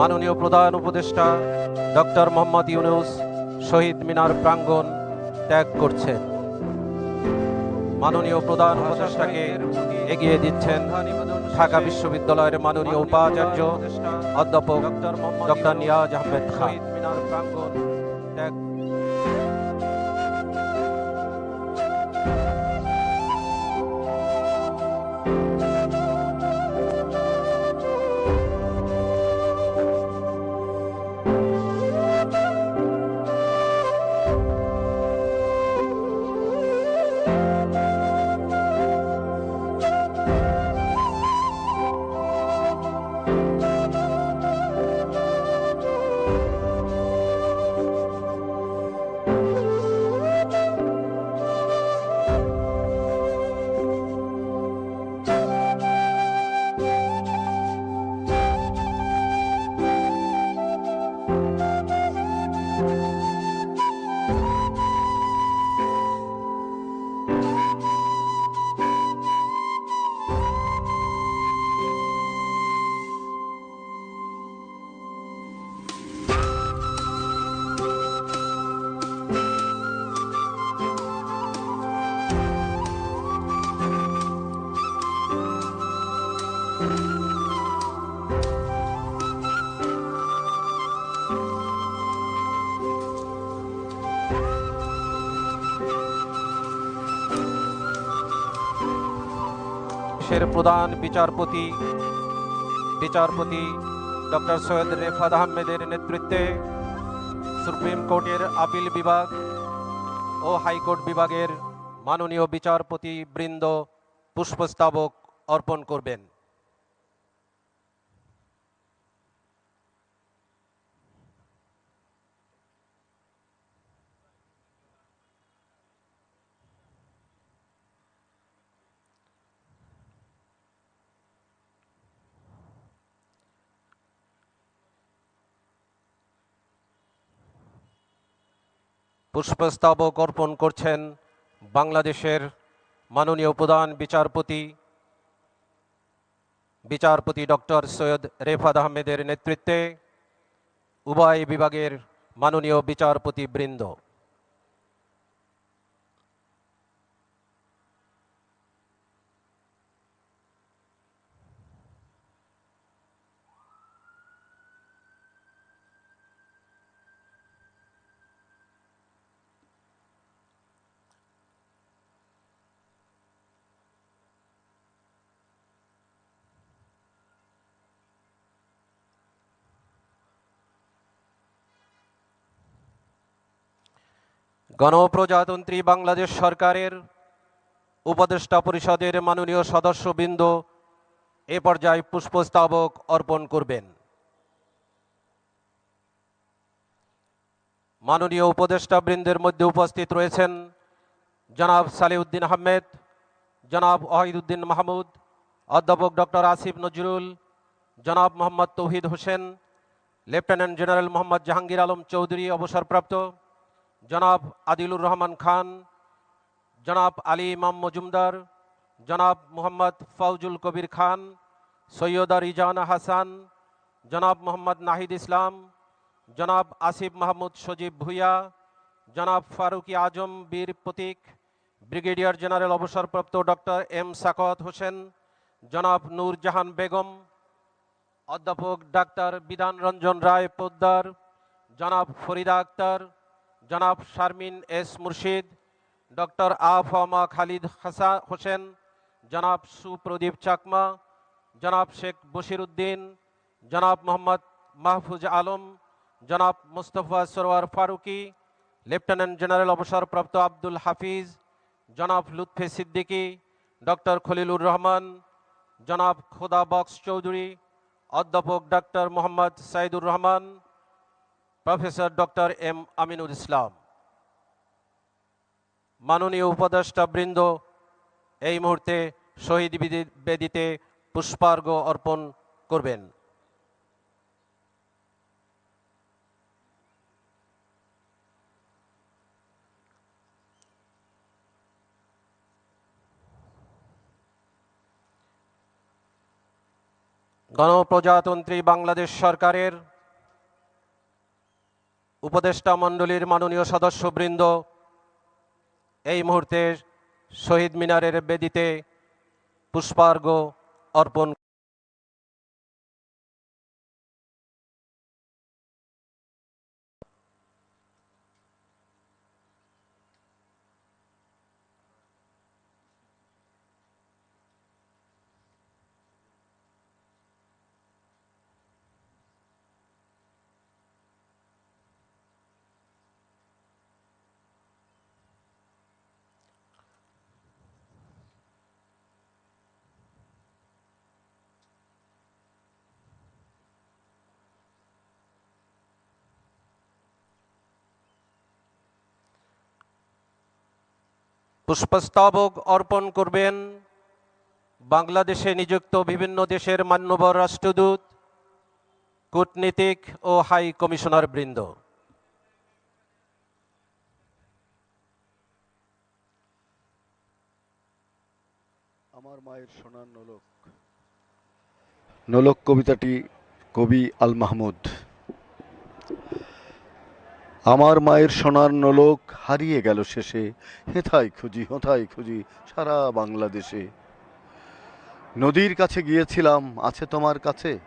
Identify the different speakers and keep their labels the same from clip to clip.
Speaker 1: মাননীয় প্রধান উপদেষ্টা ডক্টর মোহাম্মদ ইউনুস শহীদ মিনার প্রাঙ্গণ ত্যাগ করছেন। মাননীয় প্রধান উপদেষ্টাকে এগিয়ে দিচ্ছেন ঢাকা বিশ্ববিদ্যালয়ের মাননীয় উপাচার্য অধ্যাপক ডক্টর নিয়াজ আহমেদ খান। মিনার প্রাঙ্গণ ত্যাগ দেশের প্রধান বিচারপতি বিচারপতি ডক্টর সৈয়দ রেফাত আহমেদের নেতৃত্বে সুপ্রিম কোর্টের আপিল বিভাগ ও হাইকোর্ট বিভাগের মাননীয় বিচারপতি বৃন্দ পুষ্পস্তবক অর্পণ করবেন। পুষ্পস্তবক অর্পণ করছেন বাংলাদেশের মাননীয় প্রধান বিচারপতি বিচারপতি ডক্টর সৈয়দ রেফাদ আহমেদের নেতৃত্বে উভয় বিভাগের মাননীয় বিচারপতি বৃন্দ গণপ্রজাতন্ত্রী বাংলাদেশ সরকারের উপদেষ্টা পরিষদের মাননীয় সদস্যবৃন্দ এ পর্যায়ে পুষ্পস্তবক অর্পণ করবেন। মাননীয় উপদেষ্টা বৃন্দের মধ্যে উপস্থিত রয়েছেন জনাব সালিউদ্দিন আহমেদ, জনাব ওয়াহিদুদ্দিন মাহমুদ, অধ্যাপক ডক্টর আসিফ নজরুল, জনাব মোহাম্মদ তৌহিদ হোসেন, লেফটেন্যান্ট জেনারেল মোহাম্মদ জাহাঙ্গীর আলম চৌধুরী অবসরপ্রাপ্ত। জনাব আদিলুর রহমান খান, জনাব আলী ইমাম মজুমদার, জনাব মোহাম্মদ ফাউজুল কবির খান, সৈয়দা রিজানা হাসান, জনাব মোহাম্মদ নাহিদ ইসলাম, জনাব আসিফ মাহমুদ সজীব ভুইয়া, জনাব ফারুকি আজম বীর প্রতীক, ব্রিগেডিয়ার জেনারেল অবসরপ্রাপ্ত ডক্টর এম সাকত হোসেন, জনাব নূরজাহান বেগম, অধ্যাপক ডাক্তার বিধান রঞ্জন রায় পোদ্দার, জনাব ফরিদা আক্তার জনাব Sharmeen S Murshid, doctor A F M Khalid হাসা হোসেন, জনাব সুপ্রদীপ চাকমা, জনাব শেখ বশির উদ্দিন, জনাব মোহাম্মদ মাহফুজ আলম, জনাব মুস্তফা সরোয়ার ফারুকি, লেফটেন্যান্ট জেনারেল অবসরপ্রাপ্ত আব্দুল হাফিজ, জনাব লুৎফে সিদ্দিকী, ডক্টর খলিলুর রহমান, জনাব খোদা বক্স চৌধুরী, অধ্যাপক doctor Mohammad Saidur Rahman professor doctor M Aminul Islam. মাননীয় উপদেষ্টা বৃন্দ, এই মুহূর্তে শহীদ বিদি- বেদিতে পুষ্পার্ঘ অর্পণ করবেন। গণপ্রজাতন্ত্রী বাংলাদেশ সরকারের উপদেষ্টা মণ্ডলীর মাননীয় সদস্যবৃন্দ এই মুহূর্তে শহীদ মিনারের বেদিতে পুষ্পার্ঘ অর্পণ পুষ্পস্তবক অর্পণ করবেন বাংলাদেশে নিযুক্ত বিভিন্ন দেশের মান্যবর রাষ্ট্রদূত, কূটনীতিক ও হাই কমিশনার বৃন্দ।
Speaker 2: আমার মায়ের সোনার নোলক। নোলক কবিতাটি কবি আল মাহমুদ। আমার মায়ের সোনার নোলক হারিয়ে গেল শেষে। হেথায় খুঁজি, হোথায় খুঁজি সারা বাংলাদেশে। নদীর কাছে গিয়েছিলাম, আছে তোমার কাছে?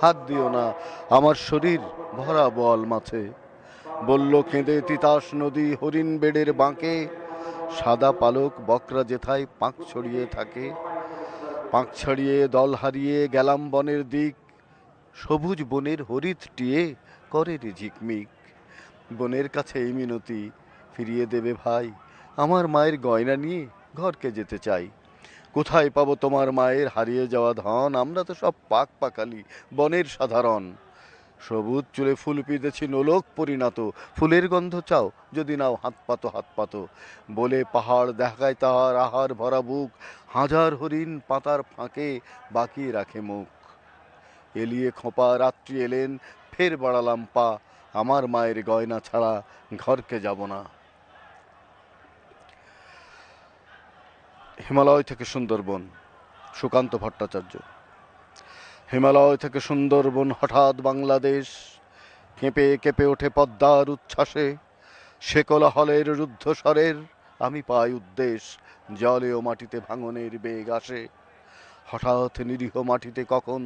Speaker 2: হাত দিও না, আমার শরীর ভরা বল মাছে। বলল, কেঁদে তিতাস নদী হরিণ বেড়ের বাঁকে। সাদা পালক বকরা যেথায় পাঁক ছড়িয়ে থাকে। পাঁক ছড়িয়ে দল হারিয়ে গেলাম বনের দিক। সবুজ বনের হরিৎ টিয়ে করে ঝিকমিক। বনের কাছে এই মিনতি, ফিরিয়ে দেবে ভাই। আমার মায়ের গয়না নিয়ে ঘরকে যেতে চাই। কোথায় পাবো তোমার মায়ের হারিয়ে যাওয়া ধন? আমরা তো সব পাক পাকালি, বনের সাধারণ। সবুজ চুলে ফুল পিতেছি নোলক পরিণত। ফুলের গন্ধ চাও, যদি নাও হাত পাতো হাত পাতো। বলে পাহাড় দেখায় তাহার আহার ভরা বুক। হাজার হরিণ পাতার ফাঁকে বাকি রাখে মুখ। এলিয়ে খোঁপা, রাত্রি এলেন, ফের বাড়ালাম পা। আমার মায়ের গয়না ছাড়া ঘরকে যাব না। হিমালয় থেকে সুন্দরবন, সুকান্ত ভট্টাচার্য। হিমালয় থেকে সুন্দরবন হঠাৎ বাংলাদেশ, কেঁপে কেঁপে ওঠে পদ্মার উচ্ছ্বাসে। সেকলা হলের রুদ্ধস্বরের আমি পাই উদ্দেশ, জলে ও মাটিতে ভাঙনের বেগ আসে। হঠাৎ নিরীহ মাটিতে কখন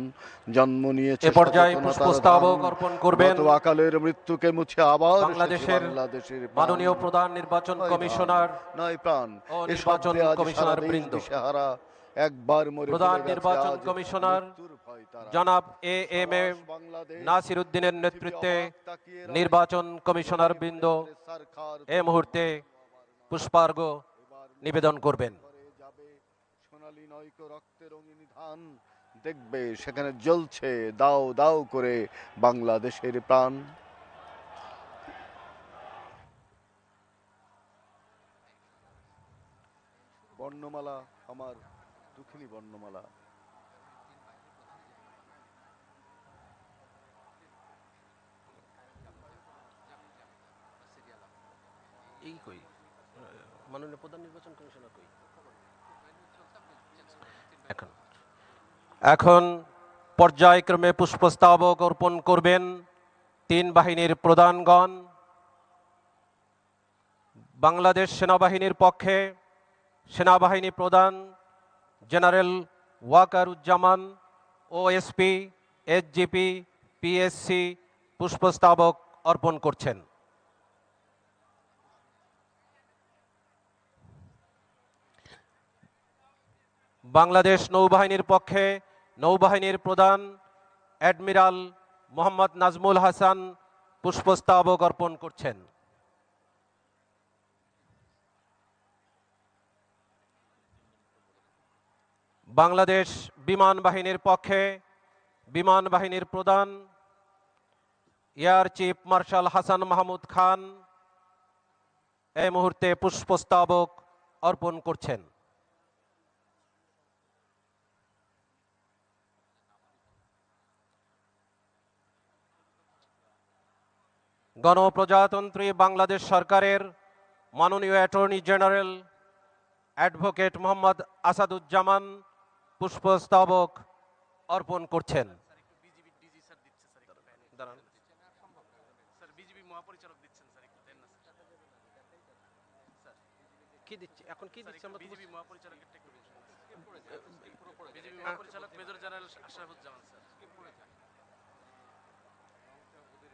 Speaker 2: জন্ম নিয়েছে
Speaker 1: পর্যায়ে পুষ্পস্তবক অর্পণ করবেন
Speaker 2: আকালের মৃত্যুকে মুছে আবার
Speaker 1: বাংলাদেশের
Speaker 2: বাংলাদেশের
Speaker 1: মাননীয় প্রধান নির্বাচন কমিশনার
Speaker 2: নয় প্রাণ
Speaker 1: নির্বাচন কমিশনার বৃন্দ।
Speaker 2: একবার মরে
Speaker 1: প্রধান নির্বাচন কমিশনার। জনাব এ এম এ নাসির উদ্দিনের নেতৃত্বে। নির্বাচন কমিশনার বৃন্দ এ মুহূর্তে পুষ্পার্ঘ নিবেদন করবেন
Speaker 2: সোনালী নয়ক রক্তে রঙিন ধান। দেখবে সেখানে জ্বলছে দাও দাও করে বাংলাদেশের প্রাণ। বর্ণমালা, আমার দুঃখিনী বর্ণমালা।
Speaker 1: এই কই? মাননীয় প্রধান নির্বাচন কমিশনার কই? এখন। এখন পর্যায়ক্রমে পুষ্পস্তবক অর্পণ করবেন তিন বাহিনীর প্রধানগণ। বাংলাদেশ সেনাবাহিনীর পক্ষে সেনাবাহিনী প্রধান general Wakeruzzaman, OSP, SGP, PSC পুষ্পস্তবক অর্পণ করছেন। বাংলাদেশ নৌবাহিনীর পক্ষে নৌবাহিনীর প্রধান অ্যাডমিরাল মোহাম্মদ নাজমুল হাসান পুষ্পস্তবক অর্পণ করছেন। বাংলাদেশ বিমান বাহিনীর পক্ষে বিমান বাহিনীর প্রধান air chief marshal Hasan Mahmood Khan এই মুহূর্তে পুষ্পস্তবক অর্পণ করছেন। গণপ্রজাতন্ত্রী বাংলাদেশ সরকারের মাননীয় attorney general advocate Mohammad Asaduzzaman পুষ্পস্তবক অর্পণ করছেন
Speaker 3: বিজিবি ডিজি স্যার দিচ্ছে স্যার একটু দেন।
Speaker 1: দাঁড়ান।
Speaker 3: স্যার বিজিবি মহাপরিচালক দিচ্ছেন স্যার একটু দেন না স্যার
Speaker 1: কি দিচ্ছে এখন কি দিচ্ছে আমরা তো
Speaker 3: মহাপরিচালকের একটা মহাপরিচালক major general Ashrafuzzaman sir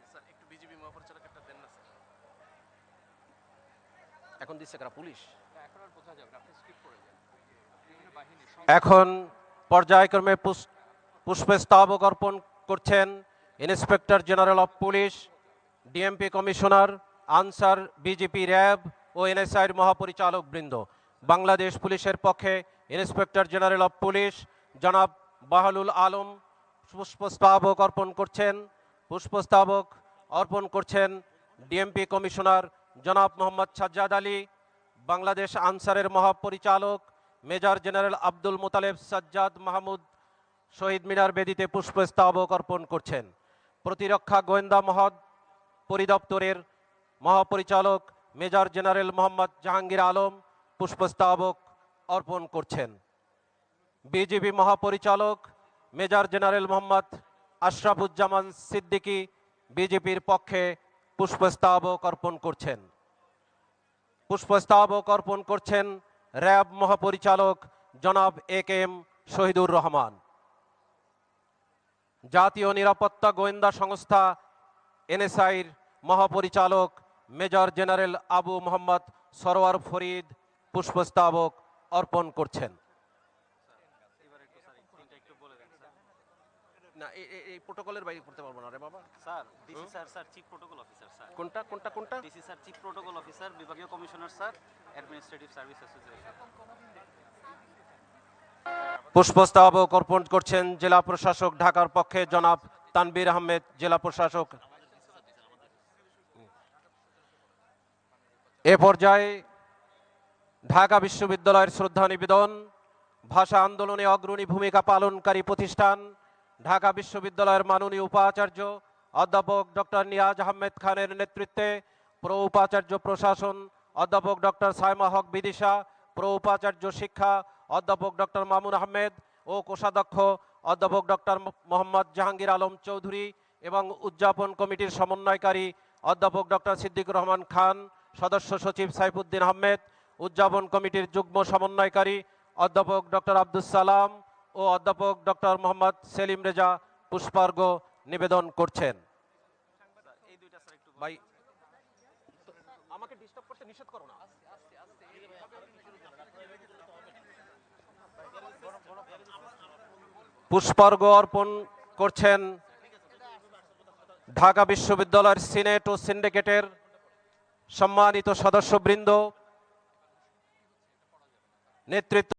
Speaker 3: sir একটু বিজিবি মহাপরিচালকেরটা দেন না স্যার
Speaker 1: এখন দিচ্ছে কারা? পুলিশ। এখন পর্যায়ক্রমে পুষ- পুষ্পস্তবক অর্পণ করছেন inspector general of police DMP commissioner Ansar BJP RAB ও এনএসআইয়ের মহাপরিচালক বৃন্দ। বাংলাদেশ পুলিশের পক্ষে ইন্সপেক্টর জেনারেল অফ পুলিশ জনাব বাহালুল আলম পুষ্পস্তবক অর্পণ করছেন পুষ্পস্তবক অর্পণ করছেন ডিএমপি কমিশনার জনাব মোহাম্মদ সাজ্জাদ আলী, বাংলাদেশ আনসারের মহাপরিচালক মেজর জেনারেল আব্দুল মোতালেব সাজ্জাদ মাহমুদ শহীদ মিনার বেদিতে পুষ্পস্তবক অর্পণ করছেন। প্রতিরক্ষা গোয়েন্দা মহৎ পরিদপ্তরের মহাপরিচালক মেজর জেনারেল মোহাম্মদ জাহাঙ্গীর আলম পুষ্পস্তবক অর্পণ করছেন। বিজিবি মহাপরিচালক মেজর জেনারেল মোহাম্মদ আশরাফুজ্জামান সিদ্দিকী বিজেপির পক্ষে পুষ্পস্তবক অর্পণ করছেন। পুষ্পস্তবক অর্পণ করছেন র্যাব মহাপরিচালক জনাব A K M Shahidur Rahman. জাতীয় নিরাপত্তা গোয়েন্দা সংস্থা এনএসআইর মহাপরিচালক মেজর জেনারেল আবু মোহাম্মদ সরোয়ার ফরিদ পুষ্পস্তবক অর্পণ করছেন
Speaker 3: এবার একটু স্যার তিনটা একটু বলে দেন স্যার
Speaker 1: না এই প্রোটোকলের বাইরে করতে পারব না রে বাবা।
Speaker 3: Sir DC sir sir chief protocol officer sir.
Speaker 1: কোনটা কোনটা কোনটা?
Speaker 3: DC sir chief protocol officer বিভাগীয় commissioner sir administrative service association.
Speaker 1: পুষ্পস্তবক অর্পণ করছেন জেলা প্রশাসক ঢাকার পক্ষে জনাব তানবীর আহমেদ জেলা প্রশাসক। এ পর্যায়ে ঢাকা বিশ্ববিদ্যালয়ের শ্রদ্ধা নিবেদন ভাষা আন্দোলনে অগ্রণী ভূমিকা পালনকারী প্রতিষ্ঠান ঢাকা বিশ্ববিদ্যালয়ের মাননীয় উপাচার্য অধ্যাপক ডক্টর নিয়াজ আহমেদ খানের নেতৃত্বে প্র উপাচার্য প্রশাসন অধ্যাপক ডক্টর সাইমা হক বিদিশা, প্র উপাচার্য শিক্ষা অধ্যাপক ডক্টর মামুন আহমেদ ও কোষাধ্যক্ষ অধ্যাপক ডক্টর মোহাম্মদ জাহাঙ্গীর আলম চৌধুরী এবং উদযাপন কমিটির সমন্বয়কারী অধ্যাপক ডক্টর সিদ্দিকুর রহমান খান, সদস্য সচিব সাইফুদ্দিন আহমেদ, উদযাপন কমিটির যুগ্ম সমন্বয়কারী অধ্যাপক ডক্টর আব্দুস সালাম ও অধ্যাপক ডক্টর মোহাম্মদ সেলিম রেজা পুষ্পার্ঘ নিবেদন করছেন।
Speaker 3: এই দুইটা স্যার একটু
Speaker 1: ভাই আমাকে ডিস্টার্ব করতে নিষেধ করো না। পুষ্পার্ঘ অর্পণ করছেন ঢাকা বিশ্ববিদ্যালয়ের সিনেট ও সিন্ডিকেটের সম্মানিত সদস্যবৃন্দ। নেতৃত্ব